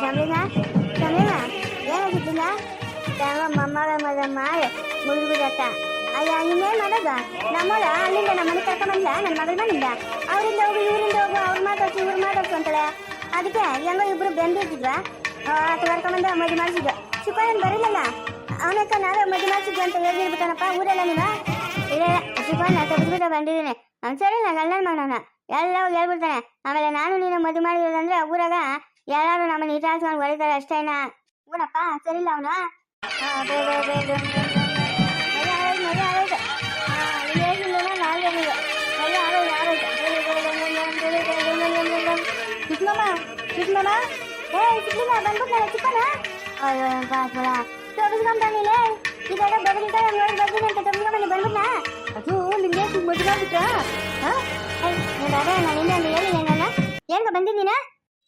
ಶಂಭುಗ ಶಂಭುಗ ಏನಾಗಿದ್ದಿಲ್ಲ ಯಾವ ಮೊಮ್ಮಗ, ಮಗ ಮಾಡಿ ಮುಗಿದ್ಬಿಡತ್ತ ಅಯ್ಯ, ಇನ್ನೇನು ಮಾಡೋದು? ನಮ್ಮಳ ಅಲ್ಲಿಂದ ನಮ್ಮ ಮನೆ ಕರ್ಕೊಂಬಂದ ನನ್ನ ಮಗಳ ಮನೆಯಿಂದ. ಅವರಿಂದ ಹೋಗು, ಇವರಿಂದ ಹೋಗು, ಅವ್ರು ಮಾತಾಡ್ಸಿ, ಇವ್ರು ಮಾತಾಡ್ಸು ಅಂತಾಳೆ. ಅದಕ್ಕೆ ಹೆಂಗೋ ಇಬ್ರು ಬೆಂದಿದ್ವಾ ಅದು ಕರ್ಕೊಂಬಂದ ಮದುವೆ ಮಾಡಿಸಿದ್ವು ಶಿವನ್ ಬರಲಿಲ್ಲ? ಅವನಕ್ಕ ನಾವೇ ಮದುವೆ ಮಾಡಿಸಿದ್ವಿ ಅಂತ ಹೇಳಿರ್ಬಿಟ್ಟನಪ್ಪ ಊರೆಲ್ಲ ನೀನು? ಇಲ್ಲ ಶಿವನ್ ತಪ್ಪಿಸ್ಬಿಟ್ಟು ಬಂದಿದ್ದೀನಿ. ಅವ್ನು ಸರಿ ನಾನು ಅಲ್ಲನ್ ಮಾಡೋಣ ಎಲ್ಲ ಹೋಗಿ ಹೇಳ್ಬಿಡ್ತಾನೆ. ಆಮೇಲೆ ನಾನು ನೀನು ಮದುವೆ ಮಾಡಿರೋದಂದ್ರೆ ಊರಾಗ ಎಲ್ಲಾರು ನಮ್ಮನ್ನ ಇಟಾಸ್ಕೊಂಡು ಹೊಡಿತಾರೆ ಅಷ್ಟೇನಾ ಊನಪ್ಪ ಸರಿಲ್ಲ ಅವನು ಕೃಷ್ಣಮ್ಮ ಕೃಷ್ಣಮ್ಮ ಏ ಕೃಷ್ಣ ಬಂದ್ಬಿಟ್ಟ ಚಿಕ್ಕನ ಅಯ್ಯೋ ಪಾಪಳ ತೋರಿಸ್ಕೊಂಬಂದಿಲ್ಲ ಇದೆಲ್ಲ ಬದಲಿಕ ನೋಡಿ ಬರ್ತೀನಿ ಅಂತ ತಗೊಂಡ್ಬಂದು ಬಂದ್ಬಿಟ್ಟ ಅದು ನಿಮಗೆ ಮದುವೆ ಆಗ್ಬಿಟ್ಟ ಅದೇ ನಾನು ಇನ್ನೊಂದು ಹೇಳಿ ಏನಲ್ಲ ಹೆಂಗ ಬಂದಿದ್ದೀನ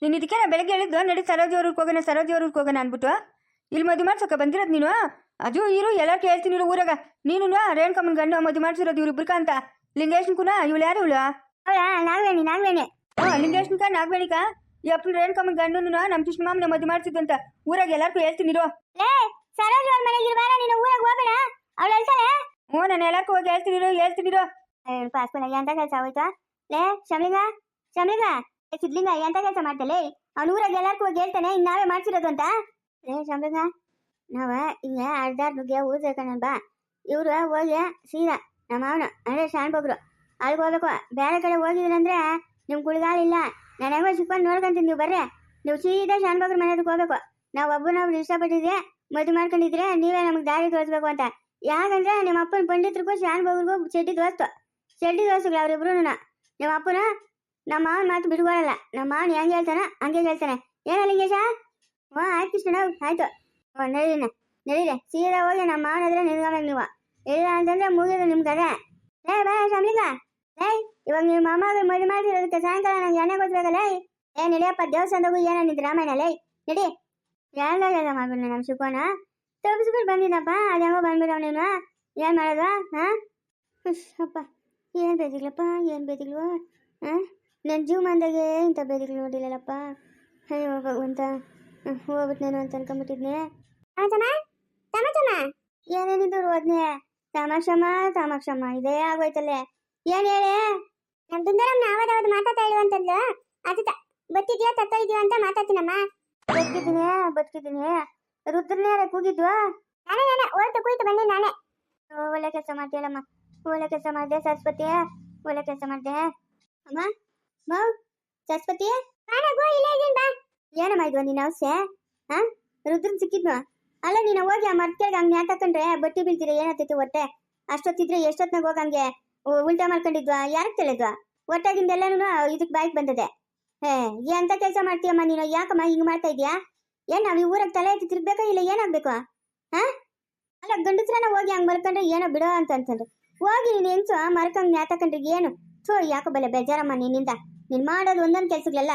ನೀನು ಇದಕ್ಕೆ ನಾ ಬೆಳಗ್ಗೆ ಹೇಳಿದ್ದು ನಡಿ ಸರೋಜಿ ಅವ್ರಿಗೆ ಹೋಗೋಣ ಸರೋಜಿ ಅವ್ರಿಗೆ ಹೋಗೋಣ ಅಂದ್ಬಿಟ್ಟು. ಇಲ್ಲಿ ಮದುವೆ ಮಾಡ್ಸೋಕೆ ಬಂದಿರೋದು ನೀನು? ಅದು ಇರು ಎಲ್ಲ ಕೇಳ್ತೀನಿ ಇರು ಊರಾಗ. ನೀನು ರೇಣುಕಮ್ಮನ ಗಂಡು ಮದುವೆ ಮಾಡ್ಸಿರೋದು ಇವ್ರಿಬ್ರಕ ಅಂತ. ಲಿಂಗೇಶನ್ ಕೂಡ ಇವಳು ಯಾರು ಇವಳು? ಅವಳ ನಾಗವೇಣಿ ನಾಗವೇಣಿ. ಹಾಂ ಲಿಂಗೇಶನ್ಕ ನಾಗಬೇಣಿಕ ಈ ಅಪ್ಪನ ರೇಣುಕಮ್ಮನ ಗಂಡು ನಮ್ಮ ಕೃಷ್ಣ ಮಾಮನ ಮದುವೆ ಅಂತ. ಊರಾಗ ಎಲ್ಲರಿಗೂ ಹೇಳ್ತೀನಿ ಇರು. ಲೇ ಸರೋಜ್ ಅವ್ರ ಮನೆಗೆ ಇರಬಾರ ನೀನು ಊರಾಗ ಹೋಗೋಣ ಅವಳು ಹೇಳ್ತಾಳೆ? ಹ್ಞೂ ನಾನು ಎಲ್ಲರಿಗೂ ಹೋಗಿ ಹೇಳ್ತೀನಿ ಇರು ಹೇಳ್ತೀನಿ ಇರು. ಪಾಸ್ಪನ ಅಂತ ಕೆಲಸ ಹೋಯ್ತಾ ಲೇ ಶಮಿಗ ಶಮಲಿಂಗ. ಏ ಸಿದ್ಲಿಂಗ, ಎಂತ ಕೆಲಸ ಮಾಡ್ತಲೇ? ಅವ್ನ ಊರಾಗ ಹೋಗಿ ಹೇಳ್ತಾನೆ, ಇನ್ ನಾವೇ ಮಾಡ್ಸಿರೋದು ಅಂತ. ಲೇ ಶಮಲಿಂಗ ನಾವ ಈಗ ಅರ್ಧಾರ್ ನುಗ್ಗೆ ಊದ್ಬೇಕಣ್ಣ ಬಾ. ಇವ್ರು ಹೋಗಿ ಸೀದಾ, ನಮ್ಮ ಅವನು ಅಂದ್ರೆ ಶಾಣ್ಬೊಬ್ರು ಅಲ್ಲಿಗೆ ಹೋಗ್ಬೇಕು. ಬೇರೆ ಕಡೆ ಹೋಗಿದ್ರಂದ್ರೆ ನಿಮ್ ಕುಳಿಗಾಲಿಲ್ಲ ನಾನು ಹೆಂಗೋ ಸಿಕ್ಕೊಂಡು ನೋಡ್ಕೊಂತೀನಿ, ನೀವು ಬರ್ರಿ. ನೀವು ಸೀದಾ ಶಾಣ್ಬೊಬ್ರ ಮನೆ ಹತ್ರಕ್ ಹೋಗ್ಬೇಕು. ನಾವು ಒಬ್ಬನೊಬ್ರು ಇಷ್ಟಪಟ್ಟಿದ್ರೆ, ಮದುವೆ ಮಾಡ್ಕೊಂಡಿದ್ರೆ ನೀವೇ ನಮಗೆ ದಾರಿ ತೋರಿಸ್ಬೇಕು ಅಂತ. ಯಾಕಂದ್ರೆ ನಿಮ್ಮ ಅಪ್ಪನ ಪಂಡಿತರಿಗೂ ಶಾಣ್ಬೊಬ್ರಿಗೂ ಚಡ್ಡಿ ದೋಸ್ತು. ಚಡ್ಡಿ ದೋಸ್ತುಗಳು ಅವ್ರಿಬ್ರು ನಿಮ್ಮ ಅಪ್ಪನ ನಮ್ಮ ಮಾವನ ಮಾತು ಬಿಟ್ಕೊಳಲ್ಲ ನಮ್ಮ ಮಾವನ್ ಹೆಂಗ್ ಹೇಳ್ತಾನ ಹಂಗೆ ಹೇಳ್ತಾನೆ ಏನ ಲಿಂಗೇಶ ಹ್ಞೂ ಆಯ್ತು ಕೃಷ್ಣ ಆಯ್ತು ಹ್ಞೂ ನಡೀನ ನಡೀರಿ ಸೀದಾ ಹೋಗಿ ನಮ್ಮ ಮಾವನ ಹತ್ರ ನಿಲ್ಕೊಬೇಕು ನೀವು ಇಲ್ಲ ಅಂತಂದ್ರೆ ಮುಗಿದು ನಿಮ್ ಕಡೆ ಲೇ ಬಾ ಶಾಮ್ಲಿಂಗ ಲೇ ಇವಾಗ ನಿಮ್ಮ ಮಾಮಾಗ ಮದುವೆ ಮಾಡಿರೋದಕ್ಕೆ ಸಾಯಂಕಾಲ ನಂಗೆ ಎಣ್ಣೆ ಕೊಡ್ಬೇಕಲ್ಲ ಏ ನಡಿಯಪ್ಪ ದೇವಸ್ಥಾನದಾಗು ಏನಿದ್ದು ರಾಮಾಯಣ ಲೇ ನಡಿ ಎಲ್ಲ ಮಾಡ್ಬಿಡ ನಮ್ಮ ಶಿಕೋನ ತಪ್ಪಿಸ್ಬಿಟ್ಟು ಬಂದಿದ್ದಪ್ಪ ಅದು ಹೆಂಗೋ ಬಂದ್ಬಿಡವ ನೀನು ಏನ್ ಮಾಡೋದು ಹಾ ಉಶ್, ಅಪ್ಪ ಏನು ಬೇದಿಗ್ಲಪ್ಪ ಏನು ಬೇದಿಗ್ಲು ಹಾಂ ನನ್ನ ಜೀವಮಾನದಾಗೆ ಇಂಥ ಬೇರೆ ನೋಡಿಲ್ಲಪ್ಪ ಅಯ್ಯೋ ಭಗವಂತ ಹ್ಮ್, ಹೋಗ್ಬಿಟ್ನೇನೋ ಅಂತ ಅನ್ಕೊಂಬಿಟ್ಟಿದ್ನೆ. ಏನೇನಿದ್ದು ಹೋದ್ನೆ ತಮಾಷಮ್ಮ ತಮಾಷಮ್ಮ ಇದೇ ಆಗೋಯ್ತಲ್ಲೇ. ಏನ್ ಹೇಳಿ? ನಮ್ ಸುಂದರಮ್ಮ ಅವದವದು ಮಾತಾಡ್ತಾ ಇರುವಂತದ್ದು ಅದು ಬತ್ತಿದ್ಯಾ ತತ್ತ ಇದೆಯಾ ಅಂತ ಮಾತಾಡ್ತೀನಮ್ಮ. ಬದುಕಿದ್ದೀನಿ ಬದುಕಿದ್ದೀನಿ. ರುದ್ರನೇ ಕೂಗಿದ್ವಾ? ನಾನೇ ನಾನೇ ಓಡ್ತು ಕೂಯ್ತು ಬನ್ನಿ ನಾನೇ. ಓ, ಒಳ್ಳೆ ಕೆಲಸ ಮಾಡ್ತೀಯಲ್ಲಮ್ಮ. ಒಳ್ಳೆ ಕೆಲಸ ಮಾಡಿದೆ ಸರಸ್ವತಿ. ಒಳ್ಳೆ ಕೆಲಸ ಮಾಡಿದೆ. ಅಮ್ಮ? ಮಾವ್ ಸರಸ್ವತಿ? ಏನಮ್ಮ ಇದು ನೀನು ಔಷೆ ಹಾ ರುದ್ರನ್ ಸಿಕ್ಕಿದ್ನು? ಅಲ್ಲ ನೀನು ಹೋಗಿ ಆ ಮರ್ಕೆಗೆ ಹಂಗೆ ತಕೊಂಡ್ರೆ ಬಟ್ಟಿ ಬೀಳ್ತೀರ ಏನಾಗ್ತೈತಿ ಹೊಟ್ಟೆ? ಅಷ್ಟೊತ್ತಿದ್ರೆ ಎಷ್ಟೊತ್ನಾಗ ಹೋಗಿ ಹಂಗೆ ಉಲ್ಟಾ ಮಾಡ್ಕೊಂಡಿದ್ವಾ? ಯಾರಿಗೆ ತಿಳಿದ್ವಾ? ಒಟ್ಟಾಗಿಂದೆಲ್ಲನೂ ಇದಕ್ ಬಾಯಿಗೆ ಬಂದದೆ. ಹೇ ಎಂತ ಕೆಲಸ ಮಾಡ್ತೀಯಮ್ಮ ನೀನು? ಯಾಕಮ್ಮ ಹಿಂಗ್ ಮಾಡ್ತಾ ಇದೀಯಾ? ಏನ್ ನಾವ್ ಈ ಊರಾಗ ತಲೆ ಎತ್ತಿ ತಿರ್ಬೇಕಾ ಇಲ್ಲ ಏನಾಗ್ಬೇಕು? ಹಾ? ಅಲ್ಲ ಗಂಡಸ್ರನ ಹೋಗಿ ಹಂಗ್ ಮರ್ಕೊಂಡ್ರೆ ಏನೋ ಬಿಡೋ ಅಂತ ಅಂತಂದ್ರೆ ಹೋಗಿ ನೀನ್ ಹೆಂಗ್ಸು ಮರ್ಕಂಗ್ ತಕೊಂಡ್ರಿ ಏನು? ಥೋ ಯಾಕೋ ಬಲೆ ಬೇಜಾರಮ್ಮ ನಿನ್ನಿಂದ. ನೀನ್ ಮಾಡೋದು ಒಂದೊಂದ್ ಕೆಲಸಗಳೆಲ್ಲ.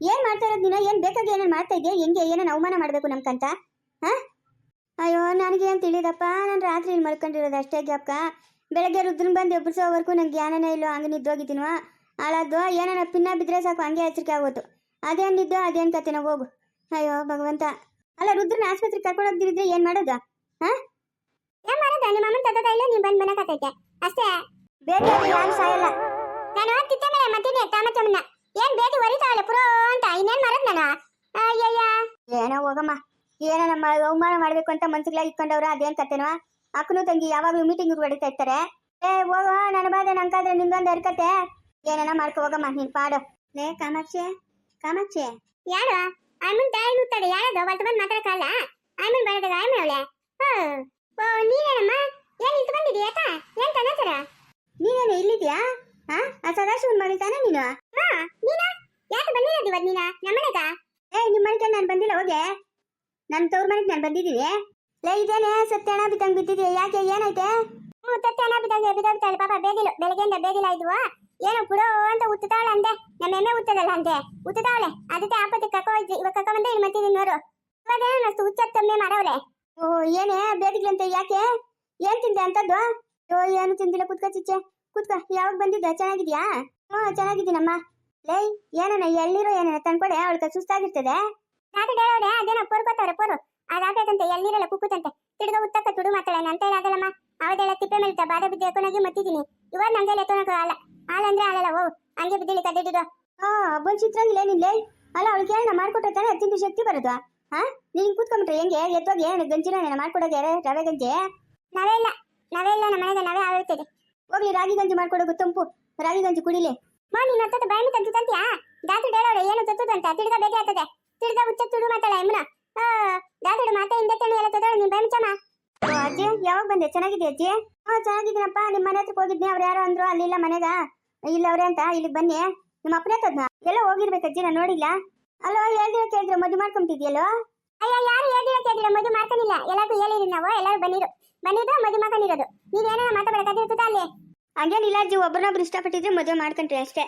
ಏನ್ ಮಾಡ್ತಾ ಇರೋದು ನೀನು? ಏನ್ ಬೇಕಾಗಿ ಏನೇನ್ ಮಾಡ್ತಾ ಇದೆಯಾ? ಹೆಂಗೆ ಏನೇನ್ ಅವಮಾನ ಮಾಡಬೇಕು ನಮ್ಕಂತ? ಹಾ? ಅಯ್ಯೋ ನನಗೆ ಏನ್ ತಿಳಿದಪ್ಪ. ನಾನು ರಾತ್ರಿ ಇಲ್ಲಿ ಮಲ್ಕೊಂಡಿರೋದು ಅಷ್ಟೇ ಗ್ಯಾಪ್ಕ. ಬೆಳಗ್ಗೆ ರುದ್ರನ್ ಬಂದು ಎಬ್ಬರಿಸೋವರೆಗೂ ನಂಗೆ ಜ್ಞಾನನೇ ಇಲ್ಲೋ ಹಂಗೆ ನಿದ್ದೋಗಿದ್ದೀನೋ? ಹಾಳಾದ್ದು ಏನಾನ ಪಿನ್ನ ಬಿದ್ರೆ ಸಾಕು ಹಂಗೆ ಎಚ್ಚರಿಕೆ ಆಗೋದು ಅದೇನ್ ನಿದ್ದೋ ಅದೇನ್ ನಾವು ಹೋಗು. ಅಯ್ಯೋ ಭಗವಂತ. ಅಲ್ಲ ರುದ್ರನ ಆಸ್ಪತ್ರೆಗೆ ಕರ್ಕೊಂಡು ಹೋಗ್ದಿರಿದ್ರೆ ಏನ್ ಮಾಡೋದು? ಹಾ? ಏನು ಮಾಡೋದು? ನಿಮ್ಮ ಅಮ್ಮನ ತತ್ತ ಇಲ್ಲ? ನೀವು ಬಂದ್ ಅಷ್ಟೇ. ಬೇರೆ ಯಾರು ಸಾಯಲ್ಲ. ನಾನು ತಿತ್ತ ಮೇಲೆ ಮತ್ತೀನಿ ತಾಮಚಮ್ಮನ ಏನ್ ಬೇಟಿ ಹೊರಿತಾವಲ್ಲ ಪುರೋ ಅಂತ ಇನ್ನೇನ್ ಮರದ್ ನಾನು? ಅಯ್ಯಯ್ಯ. ಏನೋ ಹೋಗಮ್ಮ. ಏನೋ ನಮ್ಮ ಅವಮಾನ ಮಾಡ್ಬೇಕು ಅಂತ ಮನ್ಸಿಗ್ಲಾಗ ಇಟ್ಕೊಂಡವ್ರ ಅದೇನ್ ಕತೆನೋ? ಅಕ್ಕನು ತಂಗಿ ಯಾವಾಗ್ಲೂ ಮೀಟಿಂಗ್ ಹೊಡಿತಾ ಇರ್ತಾರೆ. ಏ ಹೋಗ ನನ್ನ ಬಾಧೆ ನಂಗಾದ್ರೆ ನಿಂದೊಂದು ಹರ್ಕತೆ? ಏನೇನ ಮಾಡ್ಕೊ ಹೋಗಮ್ಮ ನೀನ್ ಪಾಡು. ಲೇ ಕಾಮಾಕ್ಷಿ ಕಾಮಾಕ್ಷಿ. ಯಾರು? ಅಮ್ಮನ್ ತಾಯಿ ನುತ್ತಾರೆ ಯಾರದು? ಒಟ್ಟು ಬಂದು ಮಾತಾಡಕ್ಕಲ್ಲ ಅಮ್ಮನ್ ಬರದಾಗ ಅಮ್ಮ ಅವಳೆ? ಓ ನೀನೇನಮ್ಮ? ಏನ್ ಇತ್ತು ಬಂದಿದ್ಯಾ ಏನ್ ಸಮಾಚಾರ ನೀನೇನು ಇಲ್ಲಿದ್ಯಾ ಹಾ? ಆ ಸದಾಶಿವನ್ ಮನೆ ತಾನೇ ನೀನು? ಹಾ ನೀನ? ಯಾಕೆ ಬಂದಿರೋದು ಇವತ್ತು ನೀನ? ನಮ್ಮನೆಗ? ಏ ನಿಮ್ಮ ಮನೆಗೆ ನಾನು ಬಂದಿಲ್ಲ ಹೋಗೆ. ನನ್ನ ತವ್ರ ಮನೆಗೆ ನಾನು ಬಂದಿದ್ದೀನಿ. ಲೇ ಇದೇನೆ ಸತ್ಯಣ ಬಿದ್ದಂಗ್ ಬಿದ್ದಿದ್ಯಾ? ಯಾಕೆ ಏನೈತೆ ಹ್ಞೂ ಸತ್ಯಣ ಬಿದ್ದಂಗೆ ಬಿದ್ದಾಗ್ತಾಳೆ ಪಾಪ ಬೇಗಿಲು ಬೆಳಗ್ಗೆಯಿಂದ ಬೇಗಿಲ್ಲ ಇದ್ವು. ಏನು ಬಿಡೋ ಅಂತ ಉತ್ತತಾವಳೆ ಅಂದೆ. ನಮ್ಮ ಎಮ್ಮೆ ಉತ್ತದಲ್ಲ ಅಂತೆ ಉತ್ತತಾವಳೆ ಅದಕ್ಕೆ ಆಪತ್ತಿ ಕಕ್ಕ ಹೋಯ್ತು ಇವಾಗ ಕಕ್ಕ ಬಂದೆ ಇಲ್ಲಿ ಮತ್ತೆ ನಿನ್ನೋರು. ಇವಾಗ ಹುಚ್ಚ ತಮ್ಮೆ ಮಾಡವ್ರೆ ಓ ಏನೇ ಬೇದಿಗ್ಲಂತೆ ಯಾಕೆ? ಏನ್ ತಿಂದೆ ಅಂತದ್ದು? ಓ ಏನು ತಿಂದಿಲ್ಲ ಕುತ್ಕ ಚಿಚ್ಚೆ. ಕುತ್ಕ ಯಾವಾಗ ಬಂದಿದ್ದ ಚೆನ್ನಾಗಿದ್ಯಾ? ಹ್ಞೂ ಚೆನ್ನಾಗಿದ್ದೀನಮ್ಮ. ಲೈ ಏನನ ಎಳ್ನೀರು ಏನನ ತಂದ್ಕೊಡೆ ಅವಳಿಗೆ ಸುಸ್ತಾಗಿರ್ತದೆ. ತಾತ ಹೇಳೋಡೆ ಅದೇನೋ ಪೋರ್ಕೋತಾವ್ರೆ ಪೋರು. ಅದಾಗೈತಂತೆ ಎಳ್ನೀರೆಲ್ಲ ಕುಕ್ಕುತ್ತಂತೆ. ತಿಡ್ಗ ಉತ್ತಕ್ಕ ತುಡು ಮಾತಾಡೋಣ ಅಂತ ಹೇಳಾಗಲ್ಲಮ್ಮ ಅವದೆಲ್ಲ ತಿಪ್ಪೆ ಮೇಲೆ ಬಾಧೆ ಬಿದ್ದು ಎತ್ತೋನಾಗಿ ಮತ್ತಿದ್ದೀನಿ. ಇವಾಗ ನಂಗೆ ಎತ್ತೋಣಕ್ಕೆ ಹಾಲ ಹಾಲಂದ್ರೆ ಹಾಲಲ್ಲ ಓ ಹಂಗೆ ಬಿದ್ದಿಳಿ ಕಡ್ಡಿಡಿದು ಹಾ ಹಬ್ಬನ್ ಚಿತ್ರಾಗಿಲ್ಲ ನಿಲ್ಲೇ ಅಲ್ಲ ಅವಳಿಗೆ ಹೇಳ ಮಾಡ್ಕೊಟ್ರೆ ತಾನೇ ಅತ್ಯಂತ ಶಕ್ತಿ ಬರೋದು? ಹಾ? ನೀನ್ ಕೂತ್ಕೊಂಬಿಟ್ರೆ ಹೆಂಗೆ? ಎತ್ತೋಗಿ ಏನು ಗಂಜಿನ ಮಾಡ್ಕೊಡೋಗೆ ರವೆ ಗಂಜಿ? ನಾವೇ ಇಲ್ಲ. ನಾವೇ ಇಲ್ಲ ನಮ್ಮ ಮನೆಗೆ ನಾವೇ ಆಳ್ತೇವೆ ಹೋಗ್ಲಿ ರಾಗಿ ಗಂಜಿ ಮಾಡ್ಕೊಡೋಗು ತಂಪು ರಾಗಿ ಗಂಜಿ ಕುಡಿಲಿ. ಮಾ ನೀನ್ ಹತ್ತದ ಬಾಯಿ ತಂತು ತಂತ್ಯಾ? ದಾತು ಹೇಳೋಡೆ ಏನು ತತ್ತದಂತ ತಿರ್ಗ ಭೇಟಿ ಆಗ್ತದೆ. ತಿರ್ಗ ಉಚ್ಚ ತುಡು ಮಾತಾಡ ಎಮ್ಮನ ಆ ದಾತುಡು ಮಾತೆ ಹಿಂದೆ ತಣ್ಣು ಎಲ್ಲ ತದಳು ನೀನ್ ಬಾಯಿ ಮುಚ್ಚಮ್ಮ. ಅಜ್ಜಿ ಯಾವಾಗ ಬಂದೆ? ಚೆನ್ನಾಗಿದ್ಯಾ ಅಜ್ಜಿ? ಹಾ ಚೆನ್ನಾಗಿದ್ದೀನಪ್ಪ. ನಿಮ್ಮ ಮನೆ ಹತ್ರಕ್ಕೆ ಹೋಗಿದ್ನಿ ಅವ್ರು ಯಾರೋ ಅಂದ್ರು ಅಲ್ಲಿಲ್ಲ ಮನೆಗ. ಇಲ್ಲ ಅವ್ರೆ ಅಂತ ಇಲ್ಲಿಗೆ ಬನ್ನಿ. ನಿಮ್ಮ ಅಪ್ಪನೇ ತದ್ನ ಎಲ್ಲ ಹೋಗಿರ್ಬೇಕು ಅಜ್ಜಿ ನಾನು ನೋಡಿಲ್ಲ. ಅಲ್ಲೋ ಹೇಳ್ದಿರ ಕೇಳಿದ್ರು ಮದುವೆ ಮಾಡ್ಕೊಂತಿದ್ಯಲ್ಲೋ ಅಯ್ಯ ಯಾರು ಹೇಳ್ದಿರ ಕೇಳಿಲ್ಲ? ಮದುವೆ ಮಾಡ್ಕೊಂಡಿಲ್ಲ. ಎಲ್ಲರಿಗೂ ಹೇಳಿರಿ ನಾವು ಎಲ್ಲರೂ ಬನ್ನಿರು. ಬನ್ನಿದ್ದು ಮದುವೆ ಮಗನಿರೋದು ನೀವೇನೋ ಮಾತಾಡ ಕದಿರ್ತದ ಅಲ್ಲಿ. ಹಂಗೇನಿಲ್ಲ ಅಜ್ಜಿ ಒಬ್ಬರನ್ನೊಬ್ರು ಇಷ್ಟಪಟ್ಟಿದ್ರೆ ಮದುವೆ ಮಾಡ್ಕೊಂಡ್ರಿ ಅಷ್ಟೇ.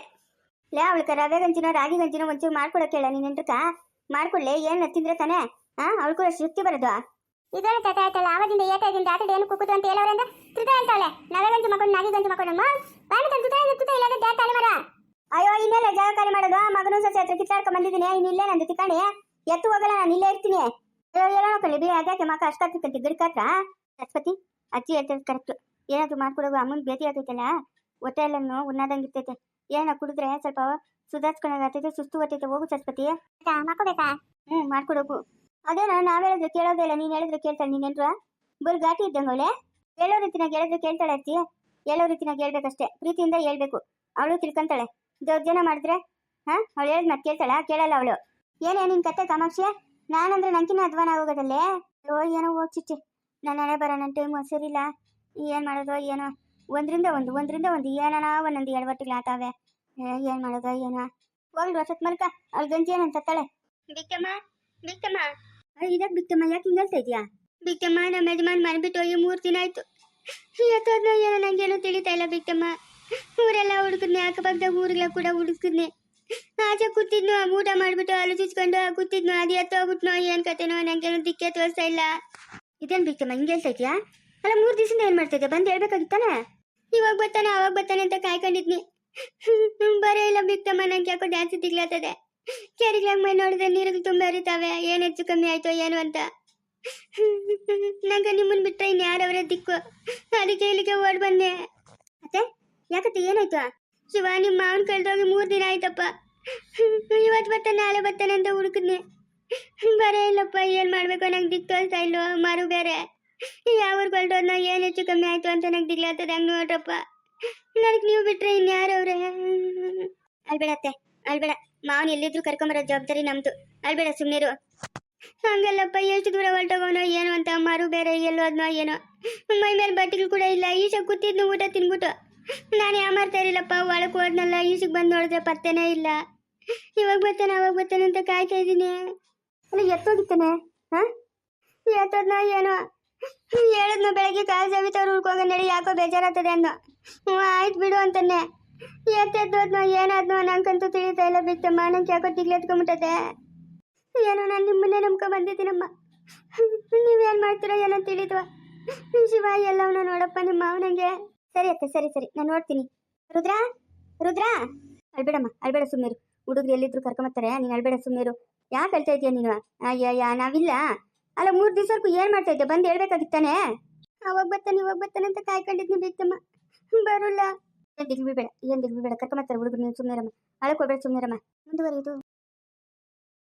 ಲೇ ಅವಳ್ಕ ರವೆ ಗಂಜಿನೋ ರಾಗಿ ಗಂಜಿನೋ ಒಂಚೂರು ಮಾಡ್ಕೊಡಕ್ಕೆ ಹೇಳ ನೀನ್ ಎಂಟ್ರಕ ಮಾಡ್ಕೊಳ್ಳಿ ಏನು ತಿಂದ್ರೆ ತಾನೆ? ಹಾ ಅವಳು ಕೂಡ ಶಕ್ತಿ ಬರೋದು. ಇದೇನು ತಾತ ಆಯ್ತಲ್ಲ ಆವಾಗಿಂದ ಏಟ ಇದಿಂದ ಆಟದ ಏನು ಕುಕ್ಕುದು ಅಂತ ಹೇಳೋರಂದ್ರೆ ತುತ ಅಂತಾಳೆ. ನವೆ ಗಂಜಿ ಮಕ್ಕಳು ನಾಗಿ ಗಂಜಿ ಮಕ್ಕಳು ಬಾಯಿ ತಂದು ತುತ ತುತ ಇಲ್ಲದ ದ್ಯಾ ತಾಳಿ ಮರ. ಅಯ್ಯೋ ಇನ್ನೆಲ್ಲ ಜಾಗಕಾರಿ ಮಾಡೋದು. ಮಗನೂ ಸಸಿ ಹತ್ರ ಕಿತ್ತಾಡ್ಕೊಂಡ್ ಬಂದಿದ್ದೀನಿ. ಇನ್ನು ಇಲ್ಲೇ ನಂದು ತಿಕ್ಕಣಿ ಎತ್ತು ಹೋಗಲ್ಲ ನಾನು ಇಲ್ಲೇ ಇರ್ತೀನಿ. ಏನೋ ನೋಡ್ಕೊಳ್ಳಿ ಬಿ ಅದ್ಯಾಕೆ ಮಕ್ಕ ಅಷ್ಟಾಗ್ತಿತ್ತಂತೆ ಗಿಡಕಾತ್ರ ಸರಸ್ವತಿ ಅಜ್ಜಿ ಹೇಳ್ತದೆ ಕರೆಕ್ಟ್ ಏನಾದ್ರು ಮಾಡ್ಕೊಡೋದು ಅಮ್ಮನ ಭೇಟಿ ಆಗ್ತೈತಲ್ಲ ಹೊಟ್ಟೆ ಎಲ್ಲನೂ ಉನ್ನಾದಂಗೆ ಇರ್ತೈತೆ. ಏನೋ ಕುಡಿದ್ರೆ ಸ್ವಲ್ಪ ಸುಧಾರಿಸ್ಕೊಂಡಾಗತ್ತೈತೆ ಸುಸ್ತು ಹೊತ್ತೈತೆ ಹೋಗು ಸರಸ್ವತಿ. ಮಾಡ್ಕೋಬೇಕಾ? ಹ್ಞೂ ಮಾಡ್ಕೊಡೋಕು. ಅದೇನೋ ನಾವ್ ಹೇಳಿದ್ರೆ ಕೇಳೋದೇ ಇಲ್ಲ ನೀನ್ ಹೇಳಿದ್ರೆ ಕೇಳ್ತಾಳೆ ನೀನೇನ್ರ ಬರೀ ಘಾಟಿ ಇದ್ದಂಗೆ ಅವಳೆ. ಹೇಳೋ ರೀತಿನಾಗ ಹೇಳಿದ್ರೆ ಕೇಳ್ತಾಳೆ ಅಜ್ಜಿ ಹೇಳೋ ರೀತಿನಾಗ ಹೇಳ್ಬೇಕಷ್ಟೇ ಪ್ರೀತಿಯಿಂದ ಹೇಳ್ಬೇಕು. ಅವಳು ತಿಳ್ಕೊಂತಾಳೆ. ದೌರ್ಜನ ಮಾಡಿದ್ರೆ ಹಾ ಅವಳು ಹೇಳಿದ್ ಮತ್ತೆ ಕೇಳ್ತಾಳ? ಕೇಳಲ್ಲ ಅವಳು. ಏನೇ ನಿನ್ ಕತೆ ಕಾಮಾಕ್ಷಿ? ನಾನಂದ್ರೆ ನಂಕಿನ ಅಧ್ವಾನ ಹೋಗೋದಲ್ಲೇ ಓ ಏನೋ ಹೋಗ್ಚಿಚ್ಚಿ ನನ್ನ ಹಣೆ ಬರ ನನ್ನ ಟೈಮ್ ಸರಿಲ್ಲ ಏನು ಮಾಡೋದು ಏನೋ? ಒಂದರಿಂದ ಒಂದು ಒಂದರಿಂದ ಒಂದು ಏನನ ಒಂದೊಂದು ಎರಡು ಆತಾವೆ. ಏ, ಏನ್ ಮಾಡೋದು ಏನೋ? ಹೋಗ್ಲಿ ವಸತ್ ಮಲ್ಕ ಅವ್ಳ ಗಂಜಿ ಏನಂತ ತಳೆ ಬಿಕ್ಕಮ್ಮ ಬಿಕ್ಕಮ್ಮ. ಇದಕ್ಕೆ ಬಿಕ್ಕಮ್ಮ ಯಾಕೆ ಹಿಂಗಲ್ತ ಇದೆಯಾ? ಬಿಕ್ಕಮ್ಮ ನಮ್ಮ ಯಜಮಾನ್ ಮನ್ಬಿಟ್ಟು ಹೋಗಿ ಮೂರು ದಿನ ಆಯ್ತು. ಎತ್ತೋದ್ನ ಏನೋ ನಂಗೇನು ತಿಳಿತಾ ಇಲ್ಲ ಬಿಕ್ಕಮ್ಮ. ಊರೆಲ್ಲ ಹುಡುಕಿದ್ನೆ ಅಕ್ಕಪಕ್ಕದಾಗ ಊರಿಗೆಲ್ಲ ಕೂಡ ಹುಡುಕಿದ್ನೆ. ಆಚೆ ಕೂತಿದ್ನು ಊಟ ಮಾಡಿಬಿಟ್ಟು ಅಲ್ಲಿ ಚುಚ್ಕೊಂಡು ಕೂತಿದ್ನು ಅದು ಎತ್ತೋಗ್ಬಿಟ್ನೋ ಏನು ಕತೆನೋ ನಂಗೇನು ದಿಕ್ಕೆ ತೋರಿಸ್ತಾ ಇಲ್ಲ. ಇದೇನ್ ಬೇಕಮ್ಮ ಹಿಂಗೆ ಹೇಳ್ತಾ ಇದೀಯಾ? ಅಲ್ಲ ಮೂರು ದಿವಸದಿಂದ ಏನು ಮಾಡ್ತಾ ಇದ್ಯಾ? ಬಂದು ಹೇಳ್ಬೇಕಾಗಿತ್ತಾನೆ ಇವಾಗ ಬರ್ತಾನೆ ಅವಾಗ ಬರ್ತಾನೆ ಅಂತ ಕಾಯ್ಕೊಂಡಿದ್ನಿ. ಬರೇ ಇಲ್ಲ ಬಿತ್ತಮ್ಮ ನಂಗೆ ಯಾಕೋ ಡ್ಯಾನ್ಸ್ ತಿಗ್ಲಾತದೆ. ಕೆರಿಗ್ಲಾಗ ಮೈ ನೋಡಿದ್ರೆ ನೀರುಗಳು ತುಂಬ ಹರಿತಾವೆ? ಏನು ಹೆಚ್ಚು ಕಮ್ಮಿ ಆಯ್ತೋ ಏನು ಅಂತ. ನಂಗೆ ನಿಮ್ಮನ್ ಬಿಟ್ರೆ ಇನ್ನು ಯಾರವರ ದಿಕ್ಕು? ಅದಕ್ಕೆ ಇಲ್ಲಿಗೆ ಓಡ್ ಬಂದೆ. ಮತ್ತೆ? ಯಾಕತ್ತೆ? ಏನಾಯ್ತು? ಶಿವ ನಿಮ್ಮ ಮಾವನ್ ಕಳ್ದೋಗಿ ಮೂರು ದಿನ ಆಯ್ತಪ್ಪ. ಇವತ್ತು ಬರ್ತಾನೆ ನಾಳೆ ಬರ್ತಾನೆ ಅಂತ ಹುಡುಕಿದ್ನೆ. ಬರೇ ಇಲ್ಲಪ್ಪ, ಏನ್ ಮಾಡ್ಬೇಕು ನಂಗೆ ದಿಕ್ ತೋರಿಸ್ತಾ ಇಲ್ಲೋ ಮಾರು ಬೇರೆ. ಯಾವ ಹೊಲ್ಟೋದ್ನ, ಏನ್ ಹೆಚ್ಚು ಕಮ್ಮಿ ಆಯ್ತು ಅಂತ ನಂಗೆ ದಿಗ್ಲಾತದೆ ಹಂಗ ನೋಡ್ರಪ್ಪ. ನನಗೆ ನೀವು ಬಿಟ್ರೆ ಇನ್ಯಾರವ್ರೆ ಅಲ್ಬೇಡತ್ತೆ ಅಲ್ಬೇಡ ಮಾವನ್ ಎಲ್ಲಿದ್ರು ಕರ್ಕೊಂಬರೋ ಜವಾಬ್ದಾರಿ ನಮ್ದು. ಅಲ್ಬೇಡ ಸುಮ್ಮನಿರು ಹಂಗಲ್ಲಪ್ಪ, ಎಷ್ಟು ದೂರ ಹೊರಟೋಗೋನೋ ಏನೋ ಅಂತ, ಮಾರು ಬೇರೆ, ಎಲ್ಲೋ ಅದ್ನೋ ಏನೋ. ಮೈ ಮೇಲೆ ಬಟ್ಟೆಗಳು ಕೂಡ ಇಲ್ಲ ಈಶ ಕೂತಿದ್ನು ಊಟ ತಿನ್ಬಿಟ್ಟು. ನಾನು ಯಾಮಾರ್ತಾ ಇರಲಿಲ್ಲಪ್ಪ ಒಳಗೆ ಹೋದ್ನಲ್ಲ, ಈಶಿಗೆ ಬಂದು ನೋಡಿದ್ರೆ ಪತ್ತೆನೇ ಇಲ್ಲ. ಇವಾಗ ಬರ್ತಾನೆ, ಅವಾಗ ಬರ್ತಾನೆ ಅಂತ ಕಾಯ್ತಾ ಇದ್ದೀನಿ. ಅಲ್ಲ ಎತ್ತೋಗಿತ್ತಾನೆ. ಹಾಂ? ಎತ್ತೋದ್ನ ಏನೋ? ಹೇಳಿದ್ನು ಬೆಳಗ್ಗೆ ಕಾಲು ಸವಿತವ್ರು ನಡಿ ಯಾಕೋ ಬೇಜಾರಾಗ್ತದೆ ಅನ್ನೋ ಹ್ಞೂ ಆಯ್ತು ಬಿಡು ಅಂತಾನೆ ಎತ್ತೆದ್ದೋದ್ನೋ ಏನಾದ್ನೋ ನಂಗಂತೂ ತಿಳಿತಾ ಇಲ್ಲ ಬಿತ್ತಮ್ಮ ನಂಗೆ ಯಾಕೋ ತಿಗ್ಲೆತ್ಕೊಂಬಿಟ್ಟದೆ ಏನೋ ನಾನು ನಿಮ್ಮನ್ನೇ ನಂಬ್ಕೊ ಬಂದಿದ್ದೀನಮ್ಮ. ನೀವೇನು ಮಾಡ್ತೀರೋ ಏನೋ ತಿಳಿದ್ವ ಶಿವ ಎಲ್ಲವನ್ನ ನೋಡಪ್ಪ ನಿಮ್ಮ ಅವನಂಗೆ ಸರಿ ಅತ್ತೆ, ಸರಿ ಸರಿ, ನಾನು ನೋಡ್ತೀನಿ. ರುದ್ರಾ? ರುದ್ರಾ? ಅಳ್ಬೇಡಮ್ಮ, ಅಳ್ಬೇಡ ಸುಮ್ಮನಿರು ಹುಡುಗರು ಎಲ್ಲಿದ್ರು ಕರ್ಕೊಂಬತ್ತಾರೆ ನೀನು ಅಳ್ಬೇಡ ಸುಮ್ಮನಿರು ಯಾಕೆ ಹೇಳ್ತಾ ಇದೀಯ ನೀನು? ಅಯ್ಯಯ್ಯ, ನಾವಿಲ್ಲ. ಅಲ್ಲ, ಮೂರು ದಿವಸಕ್ಕೂ ಏನು ಮಾಡ್ತಾ ಇದ್ದೆ? ಬಂದು ಹೇಳ್ಬೇಕಾಗಿತ್ತಾನೆ ಅವಾಗ ಬರ್ತಾನೆ ಇವಾಗ ಬರ್ತಾನೆ ಅಂತ ಕಾಯ್ಕೊಂಡಿದ್ನಿ ಬಿತ್ತಮ್ಮ ಬರೋಲ್ಲ. ಏನ್ ದಿಗ್ಲು ಬೇಡ ಏನ್ ದಿಗ್ಲು ಬೇಡ ಕರ್ಕೊಂಬತ್ತಾರೆ ಹುಡುಗರು, ನೀವು ಸುಮ್ಮನಿರಮ್ಮ ಅಳಕೋಬೇಡ ಸುಮ್ಮನಿರಮ್ಮ ಮುಂದುವರಿಯೋದು